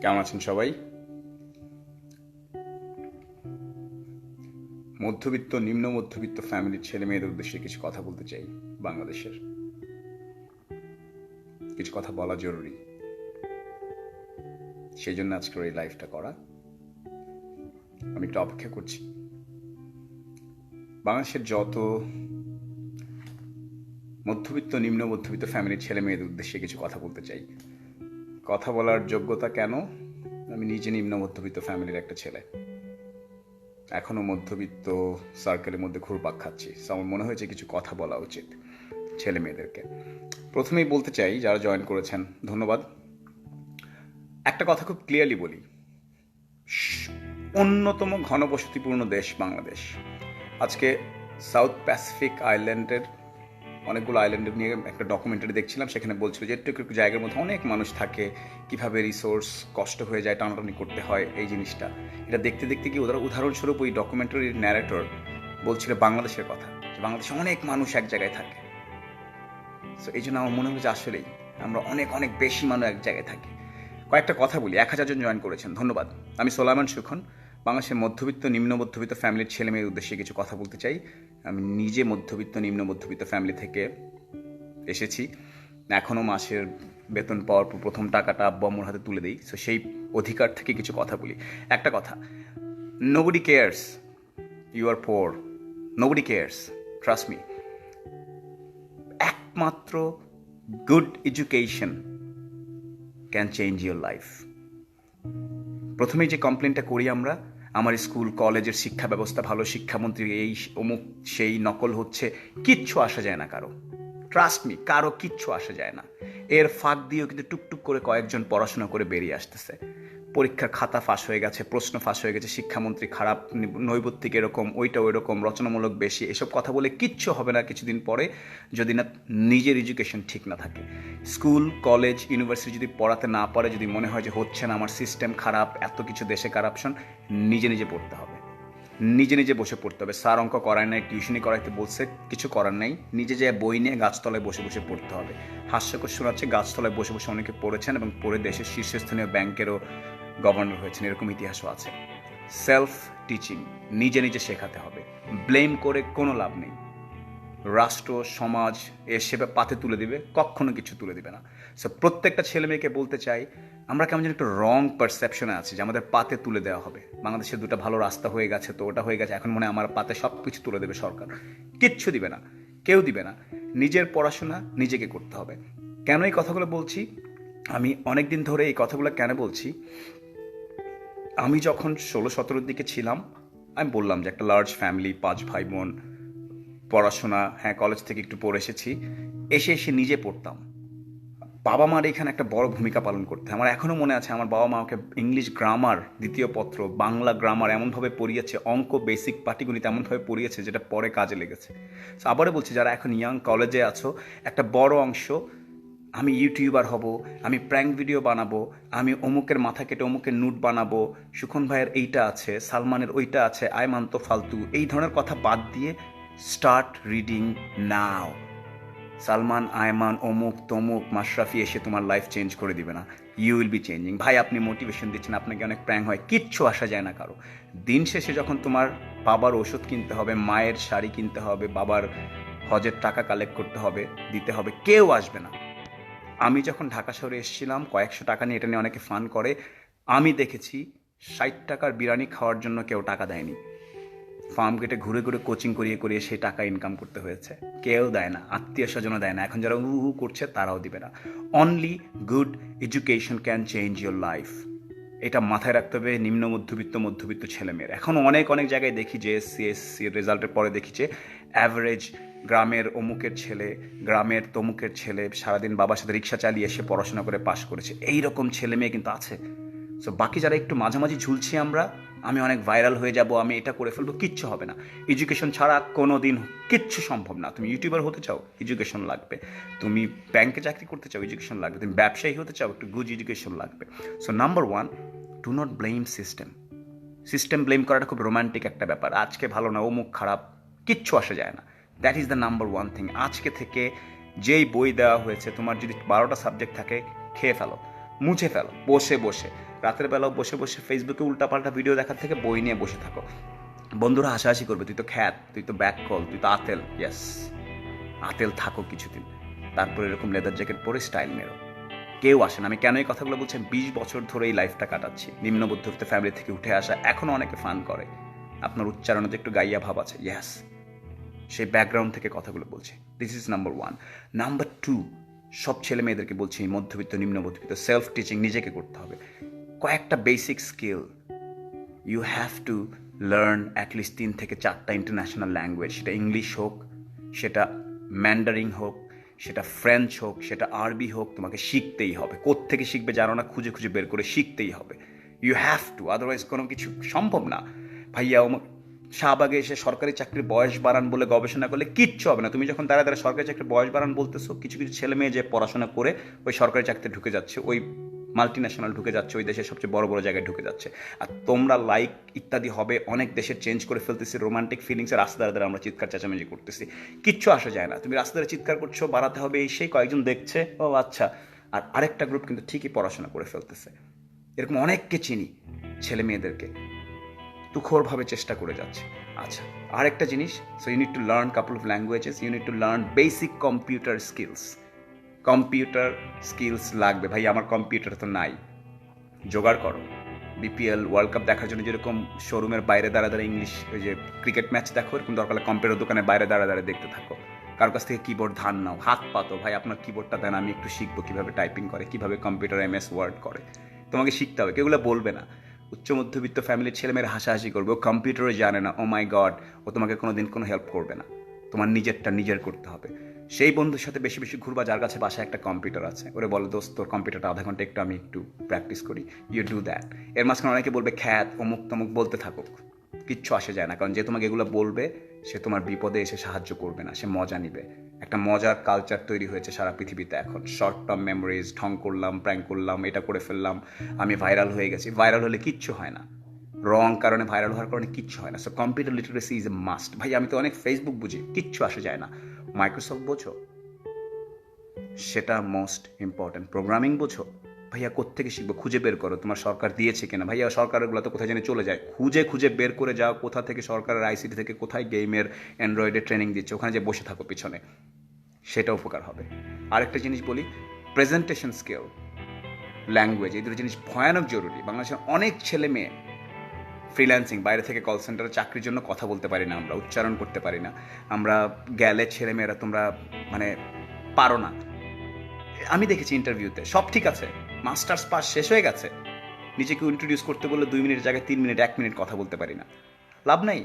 কেমন আছেন সবাই? মধ্যবিত্ত, নিম্ন মধ্যবিত্ত ফ্যামিলির ছেলে মেয়েদের উদ্দেশ্যে কিছু কথা বলতে চাই বাংলাদেশের। কিছু কথা বলা জরুরি। সেই জন্য আজকের এই লাইফটা করা। আমি একটু অপেক্ষা করছি। বাংলাদেশের যত মধ্যবিত্ত, নিম্ন মধ্যবিত্ত ফ্যামিলির ছেলে মেয়েদের উদ্দেশ্যে কিছু কথা বলতে চাই। কথা বলার যোগ্যতা কেন? আমি নিজে নিম্ন মধ্যবিত্ত ফ্যামিলির একটা ছেলে। এখনও মধ্যবিত্ত সার্কেলের মধ্যে ঘুরপাক খাচ্ছি। আমার মনে হয়েছে কিছু কথা বলা উচিত ছেলে মেয়েদেরকে। প্রথমেই বলতে চাই, যারা জয়েন করেছেন, ধন্যবাদ। একটা কথা খুব ক্লিয়ারলি বলি। অন্যতম ঘনবসতিপূর্ণ দেশ বাংলাদেশ। আজকে সাউথ প্যাসিফিক আইল্যান্ডের অনেকগুলো আইল্যান্ডের নিয়ে একটা ডকুমেন্টারি দেখছিলাম, সেখানে বলছিল যে একটু একটু জায়গার মধ্যে অনেক মানুষ থাকে, কীভাবে রিসোর্স কষ্ট হয়ে যায়, টানাটানি করতে হয়, এই জিনিসটা। এটা দেখতে দেখতে কি ওদের উদাহরণস্বরূপ ওই ডকুমেন্টারির ন্যারেটর বলছিল বাংলাদেশের কথা, যে বাংলাদেশে অনেক মানুষ এক জায়গায় থাকে। সো এই জন্য আমার মনে হচ্ছে আসলেই আমরা অনেক অনেক বেশি মানুষ এক জায়গায় থাকি। কয়েকটা কথা বলি, এক হাজার জন জয়েন করেছেন, ধন্যবাদ। আমি সোলামান সুখন বাংলাদেশের মধ্যবিত্ত, নিম্ন মধ্যবিত্ত ফ্যামিলির ছেলে মেয়ের উদ্দেশ্যে কিছু কথা বলতে চাই। আমি নিজে মধ্যবিত্ত, নিম্ন মধ্যবিত্ত ফ্যামিলি থেকে এসেছি। এখনও মাসের বেতন পাওয়ার পর প্রথম টাকাটা আব্বু আম্মুর হাতে তুলে দিই। সো সেই অধিকার থেকে কিছু কথা বলি। একটা কথা nobody cares you are poor nobody cares trust me একমাত্র good education can change your life প্রথমেই যে কমপ্লেনটা করি আমরা, আমার স্কুল, কলেজের শিক্ষা ব্যবস্থা ভালো, শিক্ষামন্ত্রী এই অমুক, সেই নকল হচ্ছে, কিচ্ছু আসা যায় না কারও। ট্রাস্ট মি কারও কিচ্ছু আসা যায় না। এর ফাঁক দিয়েও কিন্তু টুকটুক করে কয়েকজন পড়াশোনা করে বেরিয়ে আসতেছে। পরীক্ষার খাতা ফাঁস হয়ে গেছে, প্রশ্ন ফাঁস হয়ে গেছে, শিক্ষামন্ত্রী খারাপ, নৈবত্তিক এরকম ওইটা ওই রকম রচনামূলক বেশি, এসব কথা বলে কিচ্ছু হবে না কিছুদিন পরে যদি না নিজের এডুকেশন ঠিক না থাকে। স্কুল, কলেজ ইউনিভার্সিটি যদি পড়াতে না পারে, যদি মনে হয় যে হচ্ছে না, আমার সিস্টেম খারাপ, এত কিছু দেশে কারাপশন নিজে নিজে পড়তে হবে। নিজে নিজে বসে পড়তে হবে। স্যার অঙ্ক করায় নাই টিউশনি করাইতে বলছে, কিছু করার নাই। নিজে যে বই নিয়ে গাছতলায় বসে বসে পড়তে হবে। হাস্যকর শোনাচ্ছে, গাছতলায় বসে বসে অনেকে পড়েছেন এবং পড়ে দেশের শীর্ষস্থানীয় ব্যাংকেরও গভর্নর হয়েছেন, এরকম ইতিহাসও আছে। সেলফ টিচিং নিজে নিজে শেখাতে হবে। ব্লেম করে কোনো লাভ নেই। রাষ্ট্র, সমাজ এর পাতে তুলে দিবে, কখনো কিছু তুলে দিবে না। সো প্রত্যেকটা ছেলে মেয়েকে বলতে চাই, আমরা কেমন যেন একটা রং পারসেপশনে আছি যে আমাদের পাতে তুলে দেওয়া হবে। বাংলাদেশে দুটো ভালো রাস্তা হয়ে গেছে তো, ওটা হয়ে গেছে, এখন মনে হয় আমার পাতে সব কিছু তুলে দেবে সরকার। কিচ্ছু দিবে না, কেউ দিবে না। নিজের পড়াশোনা নিজেকে করতে হবে। কেন এই কথাগুলো বলছি? আমি অনেক দিন ধরে এই কথাগুলো কেন বলছি? আমি যখন ষোলো, সতেরোর দিকে ছিলাম, আমি বললাম যে একটা লার্জ ফ্যামিলি পাঁচ ভাই বোন, পড়াশোনা হ্যাঁ কলেজ থেকে একটু পড়ে এসেছি, এসে এসে নিজে পড়তাম। বাবা মার এখানে একটা বড় ভূমিকা পালন করতে আমার এখনও মনে আছে, আমার বাবা মা আমাকে ইংলিশ গ্রামার দ্বিতীয় পত্র, বাংলা গ্রামার এমনভাবে পড়িয়েছে, অঙ্ক বেসিক পাটিগণিত এমনভাবে পড়িয়েছে, যেটা পরে কাজে লেগেছে। আবারও বলছি, যারা এখন ইয়াং কলেজে আছো, একটা বড় অংশ আমি ইউটিউবার হব, আমি প্র্যাঙ্ক ভিডিও বানাবো, আমি অমুকের মাথা কেটে অমুকের নুট বানাবো। সুখন ভাইয়ের এইটা আছে, সালমানের ওইটা আছে আয়মান তো ফালতু। এই ধরনের কথা বাদ দিয়ে start reading now Salman Ayman অমুক, তমুক, মাশরাফি এসে তোমার লাইফ চেঞ্জ করে দিবে না। ইউ উইল বি চেঞ্জিং ভাই, আপনি মোটিভেশন দিচ্ছেন, আপনাকে অনেক প্র্যাঙ্ক হয়, কিচ্ছু আসা যায় না কারও। দিন শেষে যখন তোমার বাবার ওষুধ কিনতে হবে, মায়ের শাড়ি কিনতে হবে, বাবার হজের টাকা কালেক্ট করতে হবে, দিতে হবে, কেউ আসবে না। আমি যখন ঢাকা শহরে এসেছিলাম, কয়েকশো টাকা নিয়ে এটা নিয়ে অনেকে ফান করে। আমি দেখেছি ষাট টাকার বিরিয়ানি খাওয়ার জন্য কেউ টাকা দেয়নি। ফার্ম গেটে ঘুরে ঘুরে কোচিং করিয়ে করিয়ে সেই টাকা ইনকাম করতে হয়েছে। কেউ দেয় না, আত্মীয় স্বজনও দেয় না। এখন যারা হু হু করছে, তারাও দিবে না। Only good education can change your life এটা মাথায় রাখতে হবে নিম্ন মধ্যবিত্ত মধ্যবিত্ত ছেলেমেয়ের। এখন অনেক অনেক জায়গায় দেখি যে এসসি এসসি রেজাল্টের পরে দেখি যে অ্যাভারেজ গ্রামের অমুকের ছেলে, গ্রামের তমুকের ছেলে সারাদিন বাবার সাথে রিক্সা চালিয়ে এসে পড়াশোনা করে পাশ করেছে। এই রকম ছেলে মেয়ে কিন্তু আছে। সো বাকি যারা একটু মাঝামাঝি ঝুলছি আমরা, আমি অনেক ভাইরাল হয়ে যাব, আমি এটা করে ফেলব, কিচ্ছু হবে না। এডুকেশন ছাড়া কোনো দিন কিচ্ছু সম্ভব না। তুমি ইউটিউবার হতে চাও এডুকেশন লাগবে। তুমি ব্যাংকে চাকরি করতে চাও এডুকেশন লাগবে। তুমি ব্যবসায়ী হতে চাও, একটু গুড এডুকেশন লাগবে। So number one do not blame system system blame করাটা খুব রোমান্টিক একটা ব্যাপার। আজকে ভালো না, অমুক খারাপ, কিচ্ছু আসা যায় না। That is the number one thing আজকে থেকে যেই বই দেওয়া হয়েছে, তোমার যদি বারোটা সাবজেক্ট থাকে, খেয়ে ফেলো, মুছে ফেলো, বসে বসে। রাতের বেলাও বসে বসে ফেসবুকে উল্টাপাল্টা ভিডিও দেখার থেকে বই নিয়ে বসে থাকো। বন্ধুরা হাসাহাসি করবে, তুই তো খ্যাত, তুই তো ব্যাক কল তুই তো আতেল ইয়াস আতেল থাকো কিছুদিন। তারপর এরকম লেদার জ্যাকেট পরে স্টাইল মেরো কেউ আসেন আমি কেন এই কথাগুলো বলছি? বিশ বছর ধরে এই লাইফটা কাটাচ্ছি। নিম্ন মধ্যবিত্ত ফ্যামিলি থেকে উঠে আসা এখনও অনেকে ফান করে। আপনার উচ্চারণে একটু গাইয়া ভাব আছে ইয়াস সেই ব্যাকগ্রাউন্ড থেকে কথাগুলো বলছে। This is number one number two সব ছেলে মেয়েদেরকে বলছি মধ্যবিত্ত নিম্ন মধ্যবিত্ত সেলফ টিচিং নিজেকে করতে হবে। কয়েকটা basic skill you have to learn at least তিন থেকে চারটা ইন্টারন্যাশনাল ল্যাঙ্গুয়েজ সেটা ইংলিশ হোক, সেটা ম্যান্ডারিং হোক, সেটা ফ্রেঞ্চ হোক, সেটা আরবি হোক, তোমাকে শিখতেই হবে। কোত্থেকে শিখবে জানো না? খুঁজে খুঁজে বের করে শিখতেই হবে। ইউ হ্যাভ টু আদারওয়াইজ কোনো কিছু সম্ভব না। ভাইয়া শাহবাগে এসে সরকারি চাকরির বয়স বাড়ান বলে গবেষণা করলে কিচ্ছু হবে না। তুমি যখন দাঁড়া দাঁড়া সরকারি চাকরির বয়স বাড়ান বলতেছো, কিছু কিছু ছেলে মেয়ে যে পড়াশোনা করে ওই সরকারি চাকরিতে ঢুকে যাচ্ছে, ওই মাল্টি ন্যাশনাল ঢুকে যাচ্ছে, ওই দেশের সবচেয়ে বড় বড় জায়গায় ঢুকে যাচ্ছে। আর তোমরা লাইক ইত্যাদি হবে, অনেক দেশের চেঞ্জ করে ফেলতেছি রোমান্টিক ফিলিংসের রাস্তা দ্বারা আমরা চিৎকার চেঁচামেচি করতেছি। কিচ্ছু আসা যায় না। তুমি রাস্তা দ্বারা চিৎকার করছ, বাড়াতে হবে, এই সেই কয়েকজন দেখছে, ও আচ্ছা। আর আরেকটা গ্রুপ কিন্তু ঠিকই পড়াশোনা করে ফেলতেছে। এরকম অনেককে চিনি, ছেলে মেয়েদেরকে। তুখোরভাবে চেষ্টা করে যাচ্ছে। আচ্ছা আরেকটা জিনিস so you need to learn couple of languages you need to learn basic computer skills computer skills লাগবে। ভাই, আমার কম্পিউটার তো নাই। জোগাড় করো। বিপিএল ওয়ার্ল্ড কাপ দেখার জন্য যেরকম শোরুমের বাইরে দাঁড়া দাঁড়া ইংলিশ ওই যে ক্রিকেট ম্যাচ দেখো, এরকম দরকার কম্পিউটার দোকানে বাইরে দাঁড়া দাঁড়া দেখতে থাকো। কারোর কাছ থেকে কিবোর্ড ধান নাও, হাত পাতো ভাই, আপনার কিবোর্ডটা দেন, আমি একটু শিখব কীভাবে টাইপিং করে, কীভাবে কম্পিউটার এম এস ওয়ার্ড করে। তোমাকে শিখতে হবে কেউগুলো বলবে না। উচ্চ মধ্যবিত্ত ফ্যামিলির ছেলেমেয়েরা হাসাহাসি করবে। ও কম্পিউটারে জানে না ও মাই গড ও তোমাকে কোনো দিন কোনো হেল্প করবে না। তোমার নিজেরটা নিজের করতে হবে। সেই বন্ধুর সাথে বেশি বেশি ঘুরবা, যার কাছে বাসায় একটা কম্পিউটার আছে। ওরে বলো, দোস্ত, তোর কম্পিউটারটা আধা ঘণ্টা একটু আমি একটু প্র্যাকটিস করি। ইউ ডু দ্যাট এর মাঝখানে অনেকে বলবে, খ্যাত, অমুক তমুক বলতে থাকুক। কিচ্ছু আসে যায় না। কারণ যে তোমাকে এগুলো বলবে, সে তোমার বিপদে এসে সাহায্য করবে না, সে মজা নিবে। একটা মজার কালচার তৈরি হয়েছে সারা পৃথিবীতে এখন। শর্ট টার্ম মেমোরিজ ঢং করলাম প্র্যাঙ্ক করলাম, এটা করে ফেললাম, আমি ভাইরাল হয়ে গেছি। ভাইরাল হলে কিচ্ছু হয় না। রং কারণে ভাইরাল হওয়ার কারণে কিচ্ছু হয় না। So computer literacy is a must ভাই, আমি তো অনেক ফেসবুক বুঝি, কিচ্ছু আসে যায় না। মাইক্রোসফট বোঝো? সেটা মোস্ট ইম্পর্ট্যান্ট প্রোগ্রামিং বোঝো? ভাইয়া, কোত্থেকে শিখব? খুঁজে বের করো। তোমার সরকার দিয়েছে কিনা? ভাইয়া, সরকারগুলো তো কোথায় জানি চলে যায়। খুঁজে খুঁজে বের করে যাও। কোথা থেকে সরকারের আইসিটি থেকে কোথায় গেমের অ্যান্ড্রয়েডের ট্রেনিং দিচ্ছে? ওখানে যে বসে থাকো পিছনে। সেটা উপকার হবে। আরেকটা জিনিস বলি প্রেজেন্টেশন স্কিল ল্যাঙ্গুয়েজ এই দুটো জিনিস ভয়ানক জরুরি। বাংলাদেশের অনেক ছেলে মেয়ে ফ্রিল্যান্সিং বাইরে থেকে কল সেন্টারে চাকরির জন্য কথা বলতে পারি না, আমরা উচ্চারণ করতে পারি না। আমরা গেলে ছেলে মেয়েরা তোমরা মানে পারো না। আমি দেখেছি ইন্টারভিউতে সব ঠিক আছে মাস্টার্স পাস শেষ হয়ে গেছে। নিজেকে ইন্ট্রোডিউস করতে বললে দুই মিনিট জায়গায় তিন মিনিট, এক মিনিট কথা বলতে পারি না। লাভ নাই,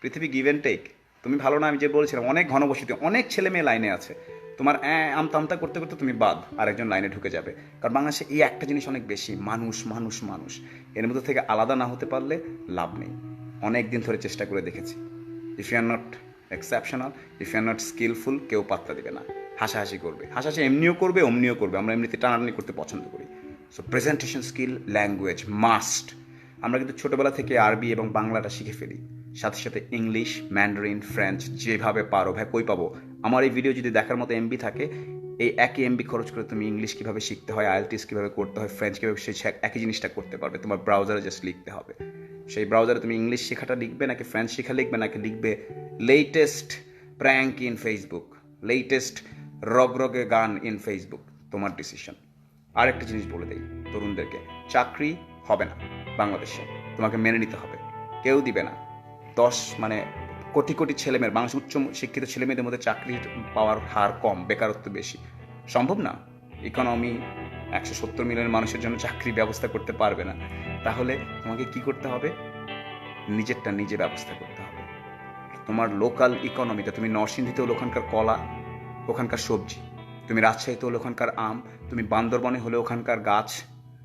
পৃথিবী গিভ অ্যান্ড টেক তুমি ভালো না, আমি যে বলছিলাম, অনেক ঘনবসতি, অনেক ছেলে মেয়ে লাইনে আছে। তোমার আমতা করতে করতে তুমি বাদ, আরেকজন লাইনে ঢুকে যাবে। কারণ বাংলাদেশে এই একটা জিনিস অনেক বেশি, মানুষ মানুষ মানুষ। এর মধ্যে থেকে আলাদা না হতে পারলে লাভ নেই। অনেক দিন ধরে চেষ্টা করে দেখেছি। If you are not exceptional if you are not skillful কেউ পাত্তা দেবে না। হাসাহাসি করবে। হাসাহাসি এমনিও করবে, অমনিও করবে। আমরা এমনিতে টানাটানি করতে পছন্দ করি। So presentation skill language must আমরা কিন্তু ছোটোবেলা থেকে আরবি এবং বাংলাটা শিখে ফেলি। সাথে সাথে ইংলিশ, ম্যান্ডারিন, ফ্রেঞ্চ যেভাবে পারো, ভাই, কই পাবো? আমার এই ভিডিও যদি দেখার মতো এমবি থাকে, এই একই এমবি খরচ করে তুমি ইংলিশ কীভাবে শিখতে হয় আইএলটিএস কীভাবে করতে হয় ফ্রেঞ্চ কীভাবে সেই একই জিনিসটা করতে পারবে, তোমার ব্রাউজারে জাস্ট লিখতে হবে। সেই ব্রাউজারে তুমি ইংলিশ শেখাটা লিখবে, নাকি ফ্রেঞ্চ শেখা লিখবে, নাকি লিখবে latest prank in Facebook latest রগরগে গান ইন ফেসবুক তোমার ডিসিশন আরেকটা জিনিস বলে দেই তরুণদেরকে, চাকরি হবে না বাংলাদেশে, তোমাকে মেনে নিতে হবে, কেউ দিবে না। দশ মানে কোটি কোটি ছেলেমেয়ের বাংলাদেশ উচ্চ শিক্ষিত ছেলেমেয়েদের মধ্যে চাকরি পাওয়ার হার কম, বেকারত্ব বেশি। সম্ভব না? ইকোনমি একশো সত্তর মিলিয়ন মানুষের জন্য চাকরি ব্যবস্থা করতে পারবে না। তাহলে তোমাকে কি করতে হবে? নিজেরটা নিজে ব্যবস্থা করতে হবে। তোমার লোকাল ইকোনমিটা তুমি নরসিংদীতে হলো ওখানকার কলা, ওখানকার সবজি, তুমি রাজশাহীতে হলে ওখানকার আম, তুমি বান্দরবনে হলে ওখানকার গাছ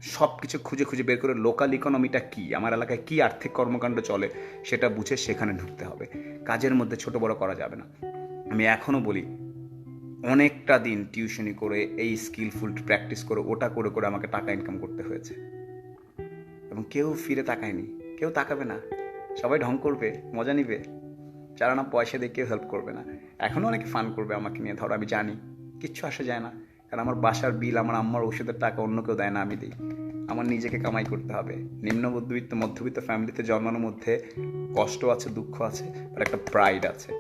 সব কিছু খুঁজে খুঁজে বের করে লোকাল ইকোনমিটা কি? আমার এলাকায় কি আর্থিক কর্মকাণ্ড চলে সেটা বুঝে সেখানে ঢুকতে হবে। কাজের মধ্যে ছোট বড় করা যাবে না। আমি এখনও বলি, অনেকটা দিন টিউশনি করে, এই স্কিলফুল প্র্যাকটিস করে, ওটা করে করে আমাকে টাকা ইনকাম করতে হয়েছে। এবং কেউ ফিরে তাকায়নি, কেউ তাকাবে না। সবাই ঢং করবে, মজা নিবে। যারা না পয়সা দিয়ে কেউ হেল্প করবে না। এখনও অনেকে ফান করবে আমাকে নিয়ে, ধরো আমি জানি, কিচ্ছু আসা যায় না। কারণ আমার বাসার বিল, আমার আম্মার ওষুধের টাকা অন্য কেউ দেয় না, আমি দিই। আমার নিজেকে কামাই করতে হবে। নিম্ন মধ্যবিত্ত মধ্যবিত্ত ফ্যামিলিতে জন্মানোর মধ্যে কষ্ট আছে, দুঃখ আছে আর একটা প্রাইড আছে।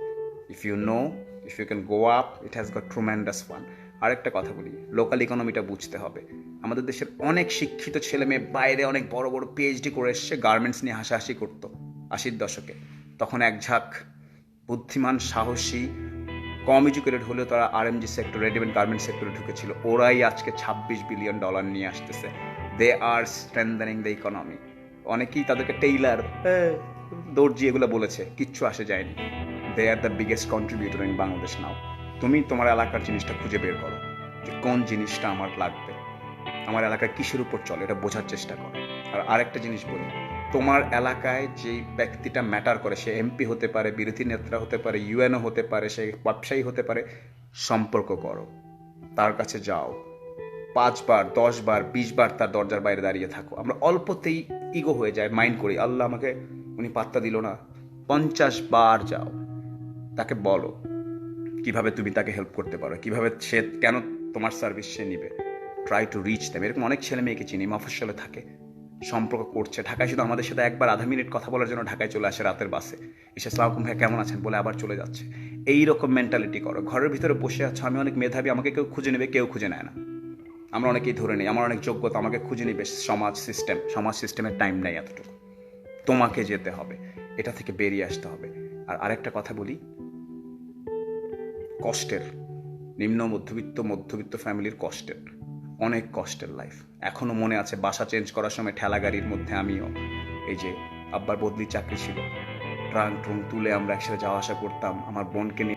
If you know if you can go up it has got tremendous fun আরেকটা কথা বলি লোকাল ইকোনমিটা বুঝতে হবে। আমাদের দেশের অনেক শিক্ষিত ছেলে মেয়ে বাইরে অনেক বড় বড় পিএইচডি করে এসছে গার্মেন্টস নিয়ে হাসাহাসি করতো, আশির দশকে। তখন এক ঝাঁক, বুদ্ধিমান, সাহসী কম এডুকেটেড হলেও তারা আরএমজি সেক্টর রেডিমেড গার্মেন্ট সেক্টরে ঢুকেছিল। ওরাই আজকে ছাব্বিশ বিলিয়ন ডলার নিয়ে আসতেছে। দে আর স্ট্রেন্দানিং দ্য ইকোনমি অনেকেই তাদেরকে টেইলার দর্জি এগুলো বলেছে। কিচ্ছু আসে যায়নি। They are the biggest contributor in Bangladesh now তুমি তোমার এলাকার জিনিসটা খুঁজে বের করো যে কোন জিনিসটা আমার লাগবে। আমার এলাকায় কিসের উপর চলে, এটা বোঝার চেষ্টা করো। আর আরেকটা জিনিস বলি তোমার এলাকায় যেই ব্যক্তিটা ম্যাটার করে, সে এমপি হতে পারে, বিরোধী নেতা হতে পারে ইউএনও হতে পারে, সে ব্যবসায়ী হতে পারে, সম্পর্ক করো। তার কাছে যাও। পাঁচবার, দশবার, বিশবার তার দরজার বাইরে দাঁড়িয়ে থাকো। আমরা অল্পতেই ইগো হয়ে যায় মাইন্ড করি, আল্লাহ আমাকে, উনি পাত্তা দিল না। পঞ্চাশ বার যাও। তাকে বলো, কীভাবে তুমি তাকে হেল্প করতে পারো? কীভাবে সে, কেন তোমার সার্ভিস সে নিবে? ট্রাই টু রিচ দেম এরকম অনেক ছেলে মেয়েকে চিনি, মফস্বলে থাকে। সম্পর্ক করছে। ঢাকায় শুধু আমাদের সাথে একবার আধা মিনিট কথা বলার জন্য ঢাকায় চলে আসে রাতের বাসে। এসে, সালাম ভাই কেমন আছেন? বলে আবার চলে যাচ্ছে। এই রকম মেন্টালিটি করো। ঘরের ভিতরে বসে আছো, আমি অনেক মেধাবী, আমাকে কেউ খুঁজে নেবে, কেউ খুঁজে নেয় না। আমরা অনেকেই ধরে নিই, আমার অনেক যোগ্যতা, আমাকে খুঁজে নিবে সমাজ সিস্টেম সমাজ সিস্টেমের টাইম নেই এতটুকু। তোমাকে যেতে হবে, এটা থেকে বেরিয়ে আসতে হবে। আর আরেকটা কথা বলি, কষ্টের, নিম্ন মধ্যবিত্ত মধ্যবিত্ত ফ্যামিলির কষ্টের। অনেক কষ্টের লাইফ এখনও মনে আছে বাসা চেঞ্জ করার সময় ঠেলা গাড়ির মধ্যে আমিও এই যে আব্বার বদলি চাকরি ছিল। ট্রাঙ্ক ট্রুঙ্ক তুলে আমরা একসাথে যাওয়া আসা করতাম, আমার বোনকে নিয়ে